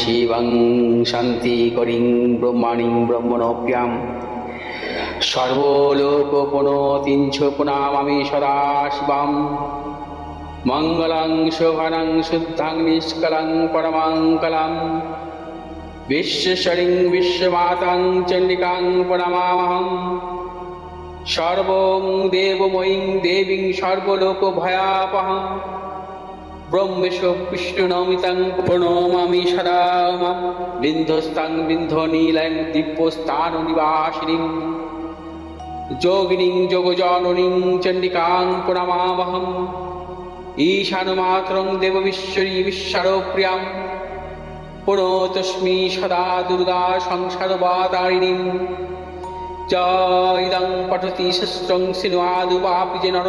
শিবং শান্তিকরিং ব্রহ্মাণীং ব্রহ্মণপ্যাম সর্বলোকপণতিঞ্চ পুনামামি সদা শিবাম মঙ্গলং শোভনং শুদ্ধাং নিষ্কলং পরমাঙ্কলম বিশ্বশরিং বিশ্বমাতাং চণ্ডিকাং প্রণমামহম। সর্বং দেবময়ীং দেবীং সর্বলোকভয়াপহম। ব্রহ্মেশ বিষ্ণুনমিতাং প্রণমামি সদা মাম বিন্ধস্তাং বিন্ধনীলং দিব্যস্থান নিবাসিনীং যোগিনীং যোগজননীং চণ্ডিকাং প্রণমামহম। ঈশানমাত্রং দেববিশ্বরী বিশ্বরপ্রিয়াং পুনতস্মি সদা দুর্গা সংসারবাদারিণীং জয়দং পঠতি শস্ত্রং সিনুয়াদুপাপি যে নর।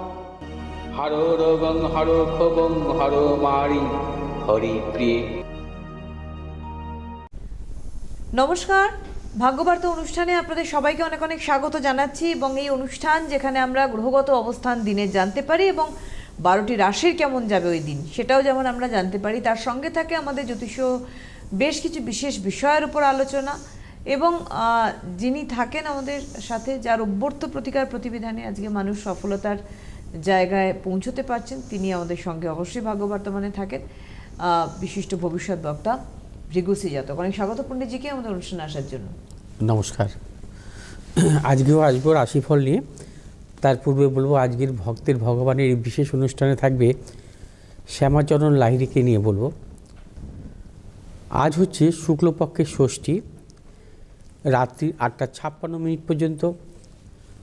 হর রোগং হর ক্ষোভং হর মারি, হরি প্রিয়ে। নমস্কার। ভাগ্যবার্তা অনুষ্ঠানে আপনাদের সবাইকে অনেক অনেক স্বাগত জানাচ্ছি এবং এই অনুষ্ঠান যেখানে আমরা গ্রহগত অবস্থান দিনে জানতে পারি এবং বারোটি রাশির কেমন যাবে ওই দিন, সেটাও যেমন আমরা জানতে পারি। তার সঙ্গে থাকে আমাদের জ্যোতিষ বেশ কিছু বিশেষ বিষয়ের উপর আলোচনা এবং যিনি থাকেন আমাদের সাথে, যার অভ্যর্থ প্রতিকার প্রতিবিধানে আজকে মানুষ সফলতার জায়গায় পৌঁছতে পারছেন, তিনি আমাদের সঙ্গে অবশ্যই ভাগ্যবর্তমানে থাকেন। বিশিষ্ট ভবিষ্যৎ বক্তা ভৃগুসি জাতক। অনেক স্বাগত পণ্ডিতজিকে আমাদের অনুষ্ঠানে আসার জন্য। নমস্কার। আজকেও আসব রাশিফল নিয়ে। তার পূর্বে বলব আজকের ভক্তের ভগবানের এই বিশেষ অনুষ্ঠানে থাকবে শ্যামাচরণ লাহিড়িকে নিয়ে বলব। আজ হচ্ছে শুক্লপক্ষের ষষ্ঠী, রাত্রি আটটা ছাপ্পান্ন মিনিট পর্যন্ত।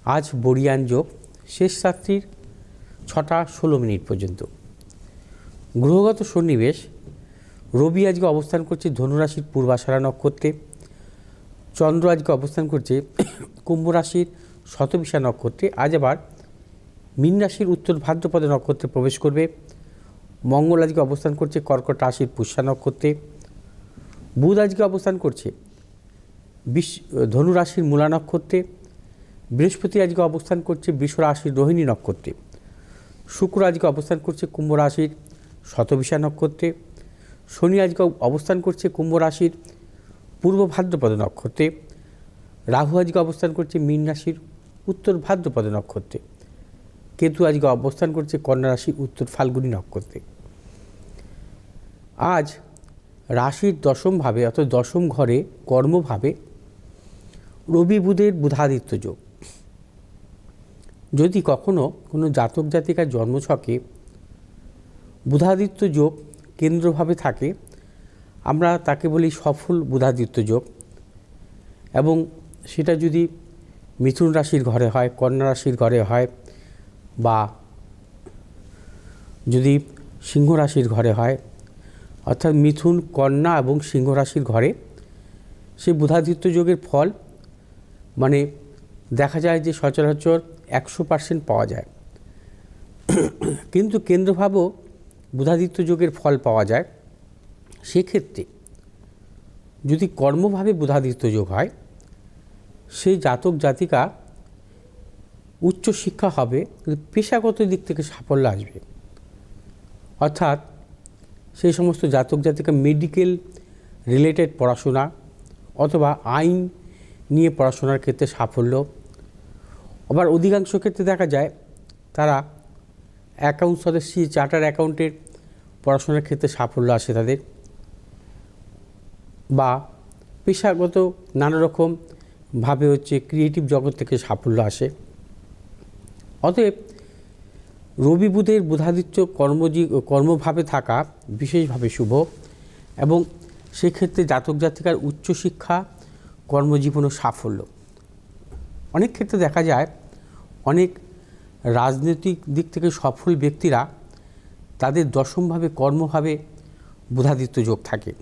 আজ বরিয়ান যোগ। শেষ রাত্রির ছটা ষোলো মিনিট পর্যন্ত। গ্রহগত সন্নিবেশ, রবি আজকে অবস্থান করছে ধনুরাশির পূর্বাষাঢ়া নক্ষত্রে, চন্দ্র আজকে অবস্থান করছে কুম্ভ রাশির শতবিশা নক্ষত্রে, আজ আবার মীন রাশির উত্তর ভাদ্রপদ নক্ষত্রে প্রবেশ করবে। মঙ্গল আজকে অবস্থান করছে কর্কট রাশির পুষ্যা নক্ষত্রে। বুধ আজকে অবস্থান করছে বিশ ধনুরাশির মূলা নক্ষত্রে। বৃহস্পতি আজকে অবস্থান করছে বৃষ রাশির রোহিণী নক্ষত্রে। শুক্র আজকে অবস্থান করছে কুম্ভ রাশির শতবিশা নক্ষত্রে। শনি আজকে অবস্থান করছে কুম্ভ রাশির পূর্ব ভাদ্রপদ নক্ষত্রে। রাহু আজকে অবস্থান করছে মীন রাশির উত্তর ভাদ্রপদ নক্ষত্রে। কেতু আজকে অবস্থান করছে কন্যা রাশির উত্তর ফাল্গুনী নক্ষত্রে। আজ রাশির দশম ভাবে অর্থাৎ দশম ঘরে কর্মভাবে রবি বুধের বুধাদিত্য যোগ। যদি কখনো কোনো জাতক জাতিকার জন্মছকে বুধাদিত্য যোগ কেন্দ্রভাবে থাকে, আমরা তাকে বলি সফল বুধাদিত্য যোগ। এবং সেটা যদি মিথুন রাশির ঘরে হয়, কন্যা রাশির ঘরে হয় বা যদি সিংহ রাশির ঘরে হয়, অর্থাৎ মিথুন, কন্যা এবং সিংহ রাশির ঘরে সেই বুধাদিত্য যোগের ফল মানে দেখা যায় যে সচরাচর একশো পার্সেন্ট পাওয়া যায়। কিন্তু কেন্দ্রভাবও বুধাদিত্য যোগের ফল পাওয়া যায়। সেক্ষেত্রে যদি কর্মভাবে বুধাদিত্য যোগ হয়, সেই জাতক জাতিকা উচ্চ শিক্ষা হবে পেশাগত দিক থেকে সাফল্য আসবে। অর্থাৎ সেই সমস্ত জাতক জাতিকা মেডিকেল রিলেটেড পড়াশোনা অথবা আইন নিয়ে পড়াশোনার ক্ষেত্রে সাফল্য আবার অধিকাংশ ক্ষেত্রে দেখা যায় তারা অ্যাকাউন্ট সদস্য চার্টার অ্যাকাউন্টের পড়াশোনার ক্ষেত্রে সাফল্য আসে তাদের। বা পেশাগত নানা রকম ভাবে হচ্ছে ক্রিয়েটিভ জগৎ থেকে সাফল্য আসে। অতএব রবি বুধের বুধাদিত্য কর্মজী কর্মভাবে থাকা বিশেষভাবে শুভ এবং সেক্ষেত্রে জাতক জাতিকার উচ্চশিক্ষা কর্মজীবন সাফল্য। অনেক ক্ষেত্রে দেখা যায় অনেক রাজনৈতিক দিক থেকে সফল ব্যক্তিরা তাদের দশমভাবে কর্মভাবে বুধাদিত্য যোগ থাকে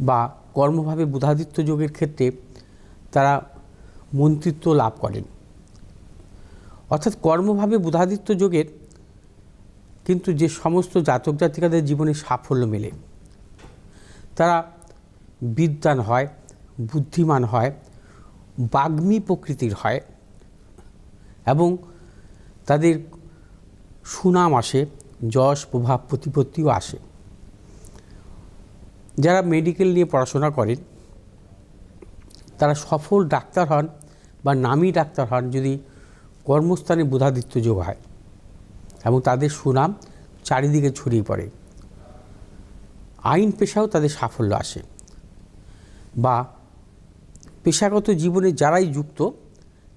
বা কর্মভাবে বুধাদিত্য যোগের ক্ষেত্রে তারা মন্ত্রিত্ব লাভ করেন। অর্থাৎ কর্মভাবে বুধাদিত্য যোগের কিন্তু যে সমস্ত জাতক জাতিকাদের জীবনে সাফল্য মেলে। তারা বিদ্যান হয়, বুদ্ধিমান হয়, বাগ্মী প্রকৃতির হয় এবং তাদের সুনাম আসে, যশ, প্রভাব, প্রতিপত্তিও আসে। যারা মেডিকেল নিয়ে পড়াশোনা করেন, তারা সফল ডাক্তার হন বা নামী ডাক্তার হন যদি কর্মস্থানে বুধাদিত্য যোগ হয় এবং তাদের সুনাম চারিদিকে ছড়িয়ে পড়ে। আইন পেশাও তাদের সাফল্য আসে বা পেশাগত জীবনে যারাই যুক্ত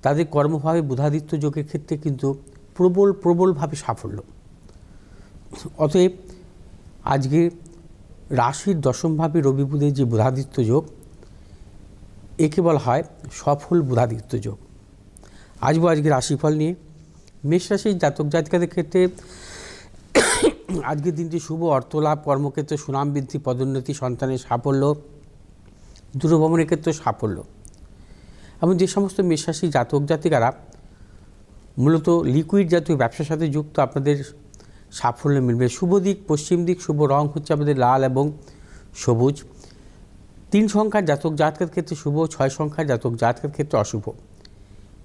তাদের কর্মভাবে বুধাদিত্য যোগের ক্ষেত্রে কিন্তু প্রবল, প্রবলভাবে সাফল্য। অতএব আজকে রাশির দশমভাবে রবি বুধের যে বুধাদিত্য যোগ, একে বলা হয় সফল বুধাদিত্য যোগ। আসব আজকে রাশিফল নিয়ে। মেষ রাশির জাতক জাতিকাদের ক্ষেত্রে আজকের দিনটি শুভ অর্থলাভ, কর্মক্ষেত্রে সুনাম বৃদ্ধি, পদোন্নতি, সন্তানের সাফল্য দূরভ্রমণের ক্ষেত্রে সাফল্য। এবং যে সমস্ত মেষরাশি জাতক জাতিকারা মূলত লিকুইড জাতীয় ব্যবসার সাথে যুক্ত, আপনাদের সাফল্য মিলবে। শুভ দিক, পশ্চিম দিক, শুভ রং হচ্ছে আমাদের লাল এবং সবুজ। তিন সংখ্যার জাতক জাতকের ক্ষেত্রে শুভ, ছয় সংখ্যার জাতক জাতকের ক্ষেত্রে অশুভ।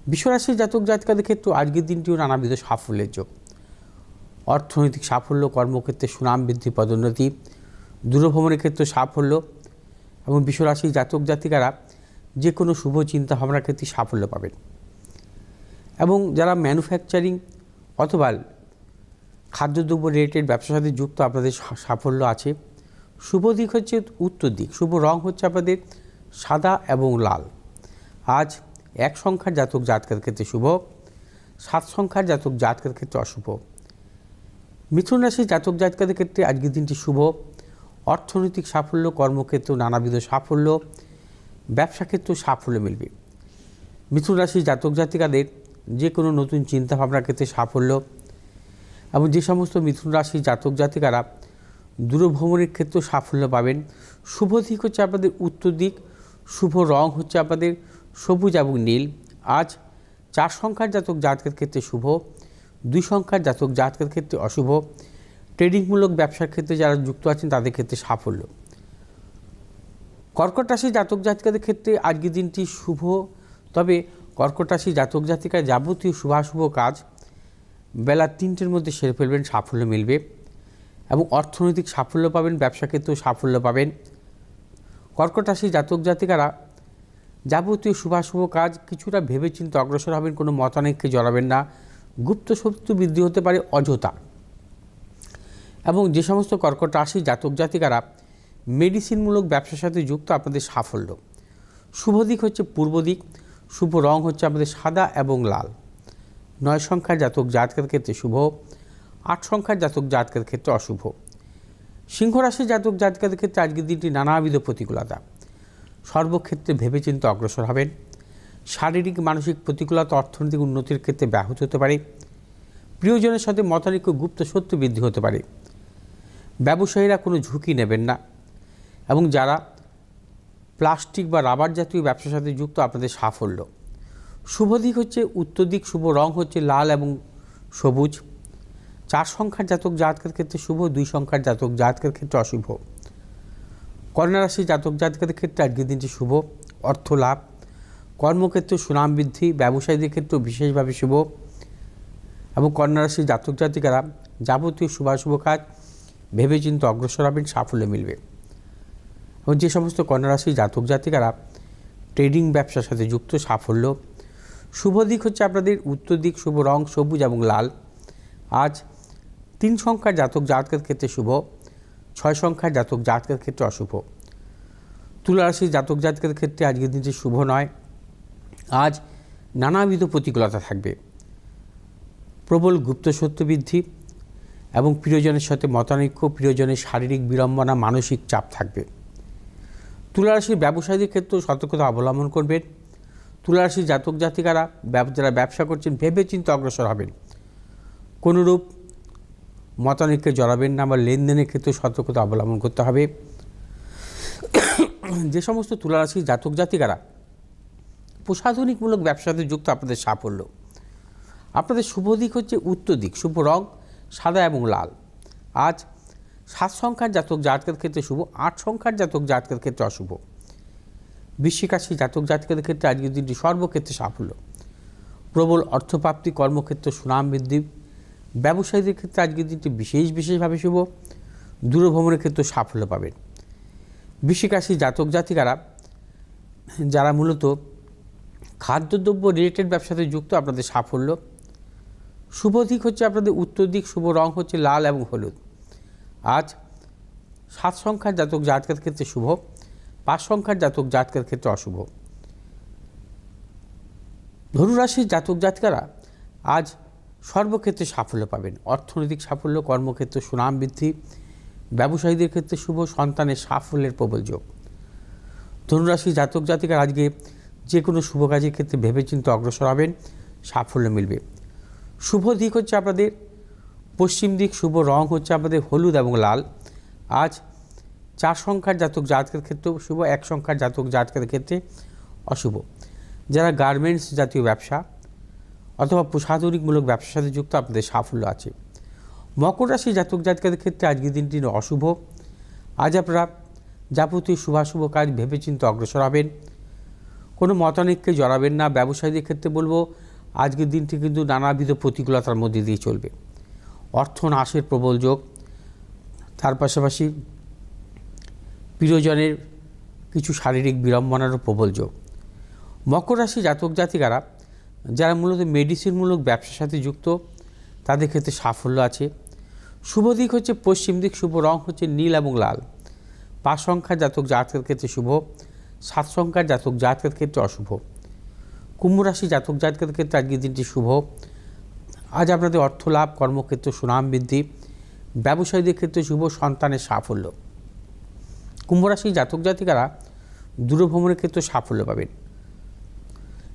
বিশ্বরাশির জাতক জাতকাদের ক্ষেত্রে আজকের দিনটিও নানাবিধ সাফল্যের যোগ। অর্থনৈতিক সাফল্য, কর্মক্ষেত্রে সুনাম বৃদ্ধি, পদোন্নতি, দূরভ্রমণের ক্ষেত্রে সাফল্য এবং বিশ্বরাশির জাতক জাতিকারা যে কোনো শুভ চিন্তা ভাবনার ক্ষেত্রে সাফল্য পাবেন। এবং যারা ম্যানুফ্যাকচারিং অথবা খাদ্যদ্রব্য রিলেটেড ব্যবসার সাথে যুক্ত আপনাদের সাফল্য আছে। শুভ দিক হচ্ছে উত্তর দিক, শুভ রং হচ্ছে আপনাদের সাদা এবং লাল। আজ এক সংখ্যার জাতক জাতকের ক্ষেত্রে শুভ, সাত সংখ্যার জাতক জাতকের ক্ষেত্রে অশুভ। মিথুন রাশির জাতক জাতকাদের ক্ষেত্রে আজকের দিনটি শুভ। অর্থনৈতিক সাফল্য কর্মক্ষেত্র নানাবিধ সাফল্য। ব্যবসা ক্ষেত্রেও সাফল্য মিলবে। মিথুন রাশির জাতক জাতিকাদের যে কোনো নতুন চিন্তাভাবনার ক্ষেত্রে সাফল্য এবং যে সমস্ত মিথুন রাশির জাতক জাতিকারা দূরভ্রমণের ক্ষেত্রেও সাফল্য পাবেন। শুভ দিক হচ্ছে আপনাদের উত্তর দিক, শুভ রং হচ্ছে আপনাদের সবুজ এবং নীল। আজ চার সংখ্যার জাতক জাতকের ক্ষেত্রে শুভ, দুই সংখ্যার জাতক জাতকের ক্ষেত্রে অশুভ। ট্রেডিংমূলক ব্যবসার ক্ষেত্রে যারা যুক্ত আছেন তাদের ক্ষেত্রে সাফল্য। কর্কট রাশি জাতক জাতিকাদের ক্ষেত্রে আজকের দিনটি শুভ। তবে কর্কট রাশি জাতক জাতিকার যাবতীয় শুভাশুভ কাজ বেলা তিনটের মধ্যে সেরে ফেলবেন, সাফল্য মিলবে এবং অর্থনৈতিক সাফল্য পাবেন, ব্যবসা ক্ষেত্রেও সাফল্য পাবেন। কর্কট রাশি জাতক জাতিকারা যাবতীয় শুভাশুভ কাজ কিছুটা ভেবেচিন্তে অগ্রসর হবেন, কোনো মতানৈক্যে জড়াবেন না। গুপ্ত শত্রু বৃদ্ধি হতে পারে অযথা। এবং যে সমস্ত কর্কট রাশি জাতক জাতিকারা মেডিসিনমূলক ব্যবসার সাথে যুক্ত আপনাদের সাফল্য। শুভ দিক হচ্ছে পূর্ব দিক, শুভ রং হচ্ছে আপনাদের সাদা এবং লাল। নয় সংখ্যার জাতক জাতকের ক্ষেত্রে শুভ, আট সংখ্যার জাতক জাতকের ক্ষেত্রে অশুভ। সিংহ রাশির জাতক জাতকের ক্ষেত্রে আজকের দিনটি নানাবিধ প্রতিকূলতা। সর্বক্ষেত্রে ভেবেচিন্তে অগ্রসর হবেন। শারীরিক, মানসিক প্রতিকূলতা, অর্থনৈতিক উন্নতির ক্ষেত্রে ব্যাহত হতে পারে। প্রিয়জনের সাথে মতানৈক্য, গুপ্ত সত্য বৃদ্ধি হতে পারে। ব্যবসায়ীরা কোনো ঝুঁকি নেবেন না। এবং যারা প্লাস্টিক বা রাবার জাতীয় ব্যবসার সাথে যুক্ত, আপনাদের সাফল্য। শুভ দিক হচ্ছে উত্তর দিক, শুভ রং হচ্ছে লাল এবং সবুজ। চার সংখ্যার জাতক জাতকের ক্ষেত্রে শুভ, দুই সংখ্যার জাতক জাতকের ক্ষেত্রে অশুভ। কন্যা রাশি জাতক জাতকের ক্ষেত্রে আজকের দিনটি শুভ, অর্থ লাভ। কর্মক্ষেত্রে সুনাম বৃদ্ধি, ব্যবসায়ীদের ক্ষেত্রেও বিশেষভাবে শুভ। এবং কন্যা রাশির জাতক জাতিকারা যাবতীয় শুভাশুভ কাজ, ভেবেচিন্তে অগ্রসর হবেন, সাফল্য মিলবে। এবং যে সমস্ত কন্যা রাশির জাতক জাতিকারা ট্রেডিং ব্যবসার সাথে যুক্ত, সাফল্য। শুভ দিক হচ্ছে আপনাদের উত্তর দিক, শুভ রং, সবুজ এবং লাল। আজ তিন সংখ্যার জাতক জাতকের ক্ষেত্রে শুভ, ছয় সংখ্যার জাতক জাতকের ক্ষেত্রে অশুভ। তুলা রাশির জাতক জাতকের ক্ষেত্রে আজকের দিনটি শুভ নয়। আজ নানাবিধ প্রতিকূলতা থাকবে। প্রবল গুপ্ত সত্য বৃদ্ধি এবং প্রিয়জনের সাথে মতানৈক্য, প্রিয়জনের শারীরিক বিড়ম্বনা, মানসিক চাপ থাকবে। তুলারাশির ব্যবসায়ীদের ক্ষেত্রেও সতর্কতা অবলম্বন করবেন। তুলারাশির জাতক জাতিকারা যারা ব্যবসা করছেন ভেবে চিন্তে অগ্রসর হবেন। কোনোরূপ মতানৈক্যে জড়াবেন না বা লেনদেনের ক্ষেত্রে সতর্কতা অবলম্বন করতে হবে। যে সমস্ত তুলারাশির জাতক জাতিকারা প্রশাসনিকমূলক ব্যবসাতে যুক্ত, আপনাদের সাফল্য। আপনাদের শুভ দিক হচ্ছে উত্তর দিক, শুভ রং সাদা এবং লাল। আজ সাত সংখ্যার জাতক জাতকের ক্ষেত্রে শুভ, আট সংখ্যার জাতক জাতকের ক্ষেত্রে অশুভ। বৃশ্চিকাশী জাতক জাতকের ক্ষেত্রে আজকের দিনটি সর্বক্ষেত্রে সাফল্য। প্রবল অর্থপ্রাপ্তি, কর্মক্ষেত্রে, সুনাম বৃদ্ধি, ব্যবসায়ীদের ক্ষেত্রে আজকের দিনটি বিশেষ বিশেষভাবে শুভ। দূরভ্রমণের ক্ষেত্রে সাফল্য পাবেন। বৃশ্চিকাশী জাতক জাতিকারা, যারা মূলত খাদ্যদ্রব্য রিলেটেড ব্যবসাতে যুক্ত, আপনাদের সাফল্য। শুভ দিক হচ্ছে আপনাদের উত্তর দিক, শুভ রং হচ্ছে লাল এবং হলুদ। আজ সাত সংখ্যার জাতক জাতকের ক্ষেত্রে শুভ, পাঁচ সংখ্যার জাতক জাতকের ক্ষেত্রে অশুভ। ধনুরাশির জাতক জাতকারা আজ সর্বক্ষেত্রে সাফল্য পাবেন। অর্থনৈতিক সাফল্য, কর্মক্ষেত্রে সুনাম বৃদ্ধি, ব্যবসায়ীদের ক্ষেত্রে শুভ, সন্তানের সাফল্যের প্রবল যোগ। ধনুরাশি জাতক জাতিকার আজকে যে কোনো শুভ কাজের ক্ষেত্রে ভেবেচিন্তে অগ্রসর হবেন, সাফল্য মিলবে। শুভ দিক হচ্ছে আপনাদের পশ্চিম দিক শুভ রং হচ্ছে আপনাদের হলুদ এবং লাল। আজ চার সংখ্যার জাতক জাতকের ক্ষেত্রেও শুভ, এক সংখ্যার জাতক জাতকের ক্ষেত্রে অশুভ। যারা গার্মেন্টস জাতীয় ব্যবসা অথবা প্রসাধনিকমূলক ব্যবসার সাথে যুক্ত, আপনাদের সাফল্য আছে। মকর রাশি জাতক জাতকের ক্ষেত্রে আজকের দিনটি অশুভ। আজ আপনারা যাবতীয় শুভাশুভ কাজ ভেবেচিন্তে অগ্রসর হবেন। কোনো মতানৈক্যে জড়াবেন না। ব্যবসায়ীদের ক্ষেত্রে বলব, আজকের দিনটি কিন্তু নানাবিধ প্রতিকূলতার মধ্যে দিয়ে চলবে। অর্থ নাশের প্রবল যোগ। তার পাশাপাশি প্রিয়জনের কিছু শারীরিক বিড়ম্বনারও প্রবল যোগ। মকর রাশি জাতক জাতিকারা, যারা মূলত মেডিসিনমূলক ব্যবসার সাথে যুক্ত, তাদের ক্ষেত্রে সাফল্য আছে। শুভ দিক হচ্ছে পশ্চিম দিক, শুভ রং হচ্ছে নীল এবং লাল। পাঁচ সংখ্যার জাতক জাতকের ক্ষেত্রে শুভ, সাত সংখ্যার জাতক জাতকের ক্ষেত্রে অশুভ। কুম্ভ রাশি জাতক জাতকের ক্ষেত্রে আজকের দিনটি শুভ। আজ আপনাদের অর্থ লাভ, কর্মক্ষেত্রে সুনাম বৃদ্ধি, ব্যবসায়ীদের ক্ষেত্রে শুভ সন্তানের সাফল্য। কুম্ভরাশি জাতক জাতিকারা দূরভ্রমণের ক্ষেত্রে সাফল্য পাবেন।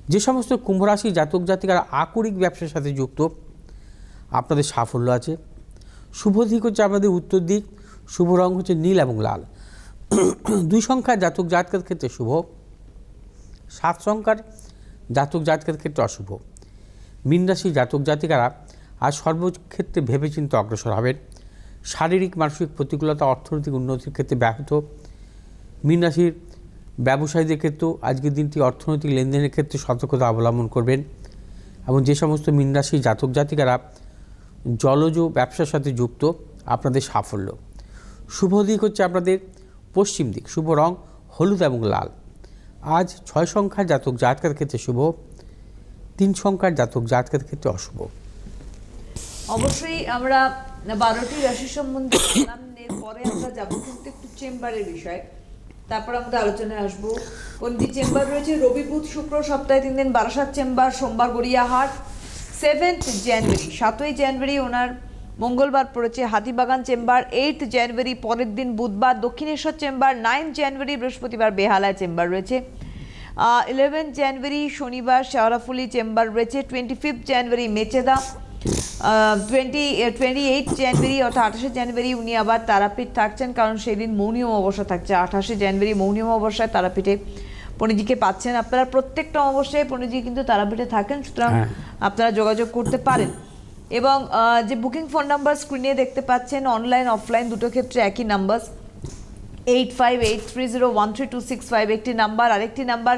যে সমস্ত কুম্ভ রাশি জাতক জাতিকারা আকরিক ব্যবসার সাথে যুক্ত, আপনাদের সাফল্য আছে। শুভ দিক হচ্ছে আপনাদের উত্তর দিক, শুভ রং হচ্ছে নীল এবং লাল। দুই সংখ্যার জাতক জাতকের ক্ষেত্রে শুভ, সাত সংখ্যার জাতক জাতকের ক্ষেত্রে অশুভ। মীন রাশি জাতক জাতিকারা আজ সর্বক্ষেত্রে ভেবেচিন্তে অগ্রসর হবেন। শারীরিক, মানসিক প্রতিকূলতা, অর্থনৈতিক উন্নতির ক্ষেত্রে ব্যাহত। মীন রাশির ব্যবসায়ীদের ক্ষেত্রেও আজকের দিনটি অর্থনৈতিক লেনদেনের ক্ষেত্রে সতর্কতা অবলম্বন করবেন এবং যে সমস্ত মীন রাশির জাতক জাতিকারা জলজ ব্যবসার সাথে যুক্ত, আপনাদের সাফল্য। শুভ দিক হচ্ছে আপনাদের পশ্চিম দিক। শুভ রং হলুদ এবং লাল। আজ ছয় সংখ্যার জাতক জাতকার ক্ষেত্রে শুভ। তিন সংখ্যার জাতক জাতকের ক্ষেত্রে অশুভ। অবশ্যই আমরা বারোটি রাশি সম্বন্ধে এরপরে আমরা যাব কিন্তু একটু চেম্বারের বিষয়। তারপর আমরা আলোচনায় আসব। কোনটি চেম্বার রয়েছে? রবি, বুধ, শুক্র, সপ্তাহে তিন দিন বারাসাত চেম্বার, সোমবার গড়িয়াহাট। সেভেন্থ জানুয়ারি সাতই জানুয়ারি ওনার মঙ্গলবার পড়েছে হাতিবাগান চেম্বার এইট জানুয়ারি পরের দিন বুধবার দক্ষিণেশ্বর চেম্বার নাইন জানুয়ারি বৃহস্পতিবার বেহালায় চেম্বার রয়েছে। ইলেভেন জানুয়ারি শনিবার শেওড়াফুলি চেম্বার রয়েছে twenty fifth January Mecheda twenty twenty eight January অর্থাৎ আঠাশে জানুয়ারি উনি আবার তারাপীঠ থাকছেন কারণ সেই দিন মৌনী অমাবস্যা থাকছে। আঠাশে জানুয়ারি মৌনী অমাবস্যায় তারাপীঠে পণিজিকে পাচ্ছেন। আপনারা প্রত্যেকটা অমাবস্যায় পণিজি কিন্তু তারাপীঠে থাকেন সুতরাং হ্যাঁ। আপনারা যোগাযোগ করতে পারেন। এবং যে বুকিং ফোন নাম্বার স্ক্রিনে দেখতে পাচ্ছেন অনলাইন অফলাইন দুটো ক্ষেত্রে একই number eight five eight three zero one three two six five, একটি নাম্বার, আরেকটি number,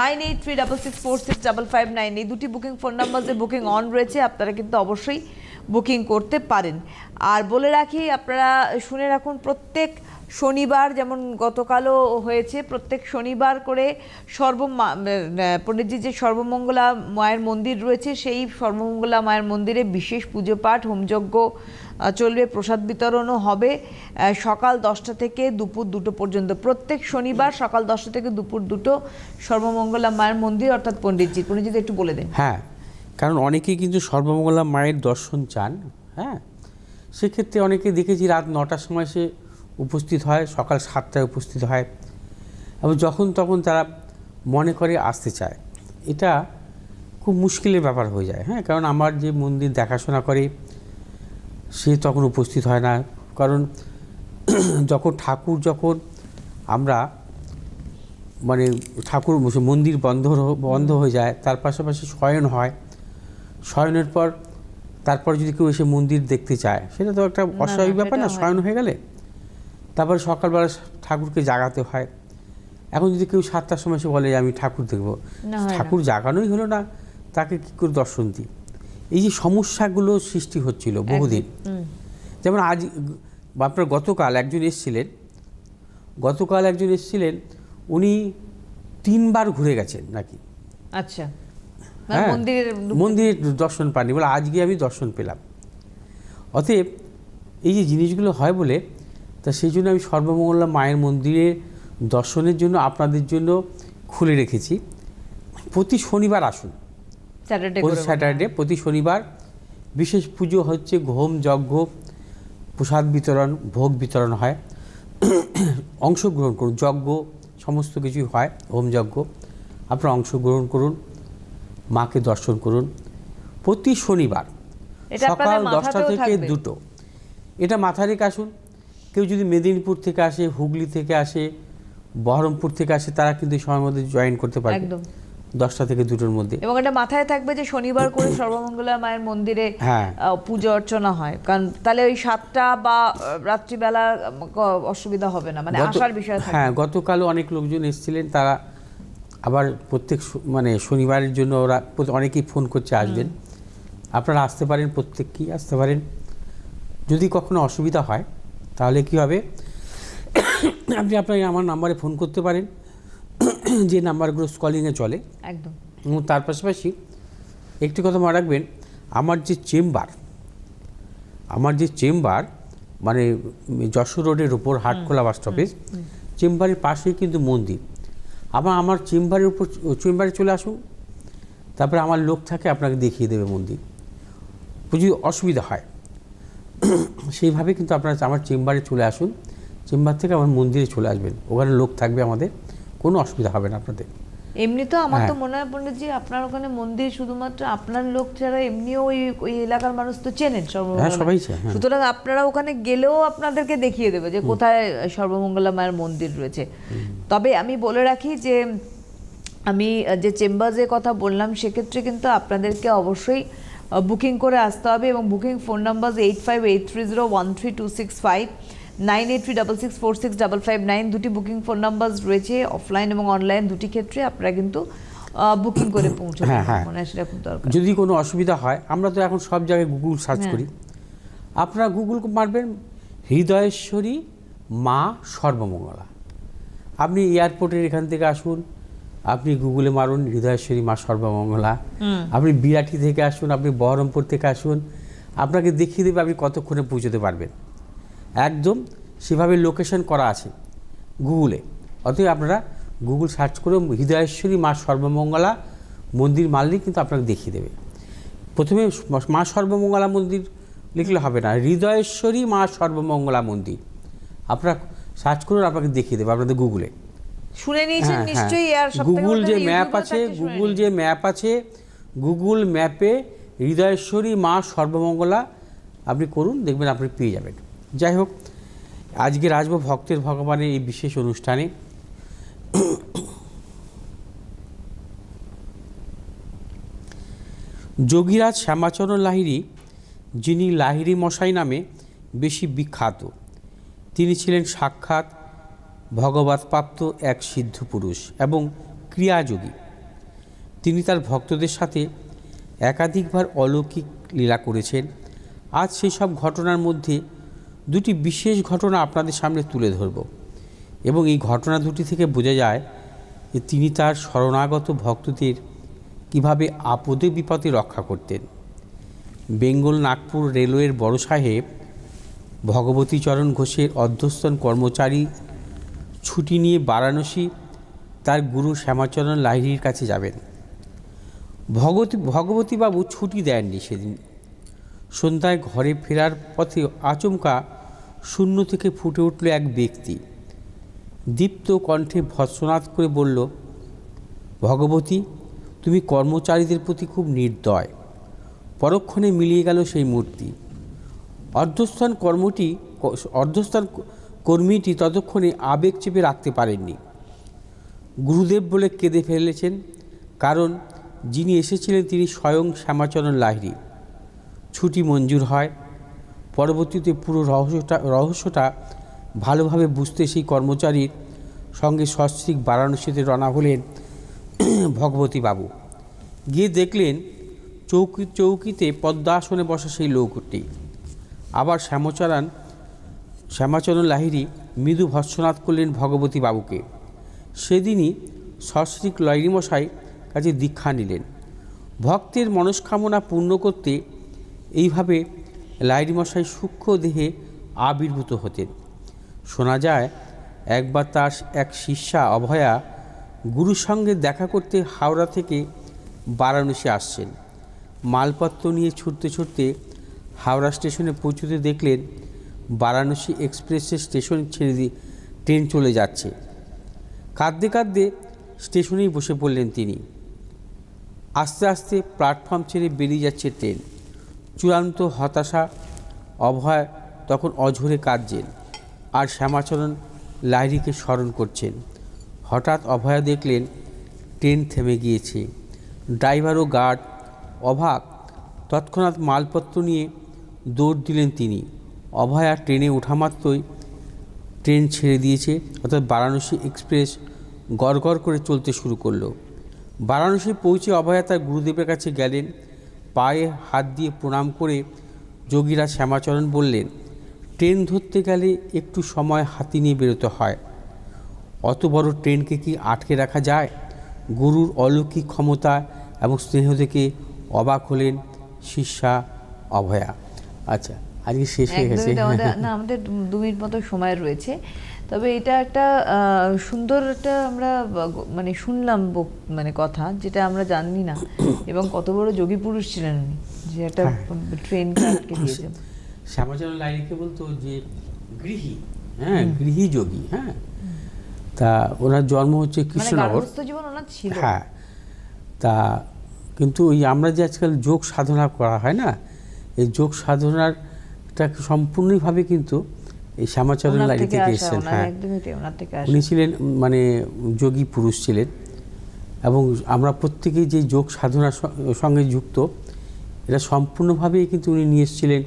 nine eight three double six four six double five, nine এই দুটি বুকিং ফোন নাম্বার যে বুকিং অন রয়েছে, আপনারা কিন্তু অবশ্যই বুকিং করতে পারেন। আর বলে রাখি, আপনারা শুনে রাখুন, প্রত্যেক শনিবার যেমন গতকালও হয়েছে, প্রত্যেক শনিবার করে সর্ব পণ্ডিতজির যে সর্বমঙ্গলা মায়ের মন্দির রয়েছে, সেই সর্বমঙ্গলা মায়ের মন্দিরে বিশেষ পুজো পাঠ, হোমযজ্ঞ চলবে, প্রসাদ বিতরণও হবে সকাল দশটা থেকে দুপুর দুটো পর্যন্ত। প্রত্যেক শনিবার সকাল দশটা থেকে দুপুর দুটো সর্বমঙ্গলা মায়ের মন্দির, অর্থাৎ পণ্ডিতজি। পণ্ডিতজি একটু বলে দেন। হ্যাঁ কারণ অনেকেই কিন্তু সর্বমঙ্গলা মায়ের দর্শন চান হ্যাঁ? সেক্ষেত্রে অনেকে দেখেছি রাত নটার সময় সে উপস্থিত হয় সকাল সাতটায় উপস্থিত হয়। এবং যখন তখন তারা মনে করে আসতে চায়। এটা খুব মুশকিলের ব্যাপার হয়ে যায় হ্যাঁ? কারণ আমার যে মন্দির দেখাশোনা করে সে তখন উপস্থিত হয় না। কারণ যখন ঠাকুর যখন আমরা মানে ঠাকুর মন্দির বন্ধ বন্ধ হয়ে যায় তার পাশাপাশি শয়ন হয়। শয়নের পর তারপর যদি কেউ এসে মন্দির দেখতে চায় সেটা তো একটা অস্বাভাবিক ব্যাপার না শয়ন হয়ে গেলে? তারপরে সকালবেলা ঠাকুরকে জাগাতে হয়। এখন যদি কেউ সাতটার সময় সে বলে যে আমি ঠাকুর দেখব। ঠাকুর জাগানোই হলো না তাকে কী করে দর্শন দিই? এই যে সমস্যাগুলো সৃষ্টি হচ্ছিল বহুদিন। যেমন আজ আপনার গতকাল একজন এসেছিলেন গতকাল একজন এসেছিলেন উনি তিনবার ঘুরে গেছেন নাকি? আচ্ছা। মানে হ্যাঁ মন্দিরের মন্দিরের দর্শন পাননি বলে আজকে আমি দর্শন পেলাম। অতএব এই যে জিনিসগুলো হয় বলে তা সেই জন্য আমি সর্বমঙ্গলা মায়ের মন্দিরে দর্শনের জন্য আপনাদের জন্য খুলে রেখেছি। প্রতি শনিবার আসুন। স্যাটারডে প্রতি স্যাটারডে প্রতি শনিবার। বিশেষ পুজো হচ্ছে ঘোম যজ্ঞ প্রসাদ বিতরণ ভোগ বিতরণ হয়। অংশগ্রহণ করুন যজ্ঞ সমস্ত কিছুই হয় হোম যজ্ঞ। আপনারা অংশগ্রহণ করুন মাকে দর্শন করুন। প্রতি শনিবার সকাল দশটা থেকে দুটো। এটা মাথা রেখে আসুন। কেউ যদি মেদিনীপুর থেকে আসে হুগলি থেকে আসে বহরমপুর থেকে আসে তারা কিন্তু এই সময়ের মধ্যে জয়েন করতে পারবে। একদম। দশটা থেকে দুটোর মধ্যে। এবং এটা মাথায় থাকবে যে শনিবার করে সর্বমঙ্গলা মায়ের মন্দিরে হ্যাঁ। পুজো অর্চনা হয়। কারণ তাহলে ওই সাতটা বা রাত্রিবেলা অসুবিধা হবে না। মানে আসার বিষয় হ্যাঁ গতকালও অনেক লোকজন এসেছিলেন তারা আবার প্রত্যেক মানে শনিবারের জন্য ওরা অনেকেই ফোন করছে আসবেন। আপনারা আসতে পারেন প্রত্যেককেই আসতে পারেন। যদি কখনো অসুবিধা হয় তাহলে কি হবে? আপনি আপনার আমার নাম্বারে ফোন করতে পারেন। যে নাম্বারগুলো স্কলিংয়ে চলে। একদম। এবং তার পাশাপাশি একটি কথা মনে রাখবেন আমার যে চেম্বার আমার যে চেম্বার মানে যশোর রোডের উপর হাটখোলা বাস স্টপেজ চেম্বারের পাশেই কিন্তু মন্দির। আবার আমার চেম্বারের উপর চেম্বারে চলে আসুন। তারপরে আমার লোক থাকে আপনাকে দেখিয়ে দেবে মন্দির। যদি অসুবিধা হয়। সেইভাবে কিন্তু আপনারা আমার চেম্বারে চলে আসুন। চেম্বার থেকে আমার মন্দিরে চলে আসবেন। ওখানে লোক থাকবে আমাদের। কোনো অসুবিধা হবে না আপনাদের। এমনি তো আমার তো হ্যাঁ। মনে হয় পণ্ডিতজি আপনার ওখানে মন্দির শুধুমাত্র আপনার লোক ছাড়া এমনিও ওই ওই এলাকার মানুষ তো চেনেন হ্যাঁ, সবাই হ্যাঁ। সুতরাং আপনারা ওখানে গেলেও আপনাদেরকে দেখিয়ে দেবে যে কোথায় সর্বমঙ্গলা মায়ের মন্দির রয়েছে। তবে আমি বলে রাখি যে আমি যে চেম্বার্সের কথা বললাম সেক্ষেত্রে কিন্তু আপনাদেরকে অবশ্যই বুকিং করে আসতে হবে এবং booking phone number eight five eight three zero one three two six five nine eight three double six four six double five nine দুটি বুকিং ফোন নাম্বার রয়েছে অফলাইন এবং অনলাইন দুটি ক্ষেত্রে আপনারা কিন্তু বুকিং করে পৌঁছাবেন হ্যাঁ, হ্যাঁ। মনে হয় খুব দরকার যদি কোনো অসুবিধা হয় আমরা তো এখন সব জায়গায় গুগল সার্চ হ্যাঁ। করি আপনারা গুগল মারবেন হৃদয়েশ্বরী মা সর্বমঙ্গলা আপনি এয়ারপোর্টের এখান থেকে আসুন আপনি গুগলে মারুন হৃদয়েশ্বরী মা সর্বমঙ্গলা। আপনি বিরাটি থেকে আসুন আপনি বহরমপুর থেকে আসুন আপনাকে দেখিয়ে দেবে আপনি কতক্ষণে পৌঁছতে পারবেন। একদম সেভাবে লোকেশন করা আছে গুগলে। অতএব আপনারা গুগল সার্চ করে হৃদয়েশ্বরী মা সর্বমঙ্গলা মন্দির মারলেই কিন্তু আপনাকে দেখিয়ে দেবে। প্রথমে মা সর্বমঙ্গলা মন্দির লিখলে হবে না হৃদয়েশ্বরী মা সর্বমঙ্গলা মন্দির। আপনারা সার্চ করুন আপনাকে দেখিয়ে দেবে আপনাদের গুগলে। শুনে নিয়েছেন হ্যাঁ, নিশ্চয়ই আর সব গুগল যে ম্যাপ আছে গুগল যে ম্যাপ আছে গুগল ম্যাপে হৃদয়েশ্বরী মা সর্বমঙ্গলা আপনি করুন দেখবেন আপনি পেয়ে যাবেন। যাই হোক আজকে রাজব ভক্তের ভগবানের এই বিশেষ অনুষ্ঠানে। যোগীরাজ শ্যামাচরণ লাহিড়ী যিনি লাহিড়ি মশাই নামে বেশি বিখ্যাত তিনি ছিলেন সাক্ষাৎ ভগবৎপ্রাপ্ত এক সিদ্ধ পুরুষ এবং ক্রিয়াযোগী। তিনি তার ভক্তদের সাথে একাধিকবার অলৌকিক লীলা করেছেন। আজ সেই সব ঘটনার মধ্যে দুটি বিশেষ ঘটনা আপনাদের সামনে তুলে ধরব এবং এই ঘটনা দুটি থেকে বোঝা যায় যে তিনি তার শরণাগত ভক্তদের কীভাবে আপদে বিপদে রক্ষা করতেন। বেঙ্গল নাগপুর রেলওয়ের বড় সাহেব ভগবতীচরণ ঘোষের অধ্যস্তন কর্মচারী ছুটি নিয়ে বারাণসী তার গুরু শ্যামাচরণ লাহিড়ির কাছে যাবেন। ভগবতী, ভগবতীবাবু ছুটি দেননি সেদিন। সন্ধ্যায় ঘরে ফেরার পথে আচমকা শূন্য থেকে ফুটে উঠল এক ব্যক্তি। দীপ্ত কণ্ঠে ভৎসনাদ করে বলল, ভগবতী, তুমি কর্মচারীদের প্রতি খুব নির্দয়। পরক্ষণে মিলিয়ে গেল সেই মূর্তি। অর্ধস্থান কর্মটি অর্ধস্থান কর্মীটি ততক্ষণে আবেগ চেপে রাখতে পারেননি। গুরুদেব বলে কেঁদে ফেলেছেন, কারণ যিনি এসেছিলেন তিনি স্বয়ং শ্যামাচরণ লাহিড়ী। ছুটি মঞ্জুর হয়, পরবর্তীতে পুরো রহস্যটা রহস্যটা ভালোভাবে বুঝতে সেই কর্মচারীর সঙ্গে সস্ত্রীক বারাণসীতে রওনা হলেন ভগবতী বাবু। গিয়ে দেখলেন চৌকি, চৌকিতে পদ্মাসনে বসা সেই লোকটি। আবার শ্যামচরণ শ্যামাচরণ লাহিড়ী মৃদু ভৎসনাথ করলেন ভগবতী বাবুকে। সেদিনই সশ্রীক লয়রিমশাই কাছে দীক্ষা নিলেন। ভক্তের মনস্কামনা পূর্ণ করতে এইভাবে লাইরিমশাই সূক্ষ্ম দেহে আবির্ভূত হতেন। শোনা যায়, একবার তার এক শিষ্যা অভয়া গুরুর সঙ্গে দেখা করতে হাওড়া থেকে বারাণসী আসছেন। মালপত্র নিয়ে ছুটতে ছুটতে হাওড়া স্টেশনে পৌঁছতে দেখলেন বারাণসী এক্সপ্রেসের স্টেশন ছেড়ে দিয়ে ট্রেন চলে যাচ্ছে। কাঁদতে কাঁদতে স্টেশনেই বসে পড়লেন তিনি। আস্তে আস্তে প্ল্যাটফর্ম ছেড়ে বেরিয়ে যাচ্ছে ট্রেন। চূড়ান্ত হতাশা, অভয় তখন অঝরে কাঁদছেন আর শ্যামাচরণ লাহিড়িকে স্মরণ করছেন। হঠাৎ অভয়া দেখলেন ট্রেন থেমে গিয়েছে। ড্রাইভার ও গার্ড অভাগ তৎক্ষণাৎ মালপত্র নিয়ে দৌড় দিলেন তিনি। অভয়া ট্রেনে ওঠা মাত্রই ট্রেন ছেড়ে দিয়েছে। অর্থাৎ বারাণসী এক্সপ্রেস গড়গড় করে চলতে শুরু করল। বারাণসী পৌঁছে অভয়া তার গুরুদেবের কাছে গেলেন। পায়ে হাত দিয়ে প্রণাম করে যোগীরা শ্যামাচরণ বললেন, ট্রেন ধরতে গেলে একটু সময় হাতি নিয়ে বেরোতে হয়। অত বড় ট্রেনকে কি আটকে রাখা যায়? গুরুর অলৌকিক ক্ষমতা এবং স্নেহ থেকে অবাক হলেন শিষ্যা অভয়া। আচ্ছা আজকে শেষ হয়ে গেছে। না আমাদের দু মিনিট মতো সময় রয়েছে। তবে এটা একটা সুন্দর একটা আমরা মানে শুনলাম মানে কথা যেটা আমরা জানি না। এবং কত বড় যোগী পুরুষ ছিলেন উনি যে একটা ট্রেন আটকে দিয়েছে শ্যামাচরণ লাইরিকে বলতো যে গৃহী হ্যাঁ গৃহী যোগী হ্যাঁ। তা ওনার জন্ম হচ্ছে মানে কৃষ্ণনগর। হ্যাঁ। তা কিন্তু ওই আমরা যে আজকাল যোগ সাধনা করা হয় না এই যোগ সাধনারটা সম্পূর্ণভাবে কিন্তু এই শ্যামাচরণ লাইরি থেকে এসেছেন হ্যাঁ। উনি ছিলেন মানে যোগী পুরুষ ছিলেন এবং আমরা প্রত্যেকেই যে যোগ সাধনার সঙ্গে যুক্ত এটা সম্পূর্ণভাবেই কিন্তু উনি নিয়ে এসেছিলেন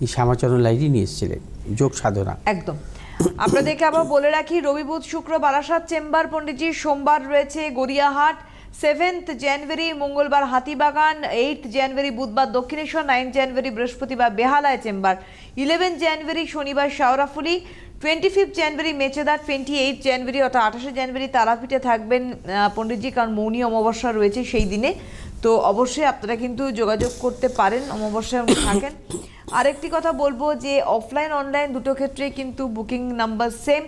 এই শ্যামাচরণ লাইরি নিয়ে এসেছিলেন যোগ সাধনা। একদম। আপনাদেরকে আবার বলে রাখি রবি বুধ শুক্র বারাসাত চেম্বার পণ্ডিতজি সোমবার রয়েছে গড়িয়াহাট। সেভেন্থ জানুয়ারি, মঙ্গলবার হাতিবাগান, এইট জানুয়ারি বুধবার দক্ষিণেশ্বর, নাইন জানুয়ারি বৃহস্পতিবার বেহালায় চেম্বার। ইলেভেন জানুয়ারি শনিবার Sheoraphuli, twenty fifth January Mecheda twenty eight January অর্থাৎ আঠাশে জানুয়ারি তারাপীঠে থাকবেন পণ্ডিতজি, কারণ মৌনী অমাবস্যা রয়েছে সেই দিনে। তো অবশ্যই আপনারা কিন্তু যোগাযোগ করতে পারেন, অমাবস্যায় উনি থাকেন। আরেকটি কথা বলব যে, অফলাইন, অনলাইন দুটো ক্ষেত্রেই কিন্তু booking number same.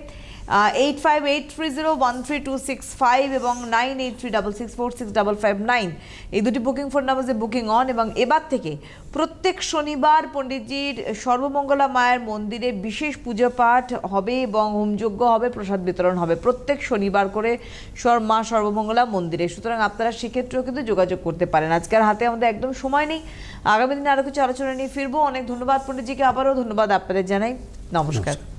Eight five eight three zero one three two six five এবং nine eight three double six four six double five nine এই দুটি বুকিং ফোন নাম্বারে বুকিং অন এবং এবার থেকে প্রত্যেক শনিবার পণ্ডিতজির সর্বমঙ্গলা মায়ের মন্দিরে বিশেষ পুজো পাঠ হবে এবং হোমযজ্ঞ হবে, প্রসাদ বিতরণ হবে প্রত্যেক শনিবার করে মা সর্বমঙ্গলা মন্দিরে। সুতরাং আপনারা সেক্ষেত্রেও কিন্তু যোগাযোগ করতে পারেন। আজকের হাতে আমাদের একদম সময় নেই। আগামী দিনে আরও কিছু আলোচনা নিয়ে ফিরবো। অনেক ধন্যবাদ পণ্ডিতজিকে। আবারও ধন্যবাদ আপনাদের জানাই। নমস্কার।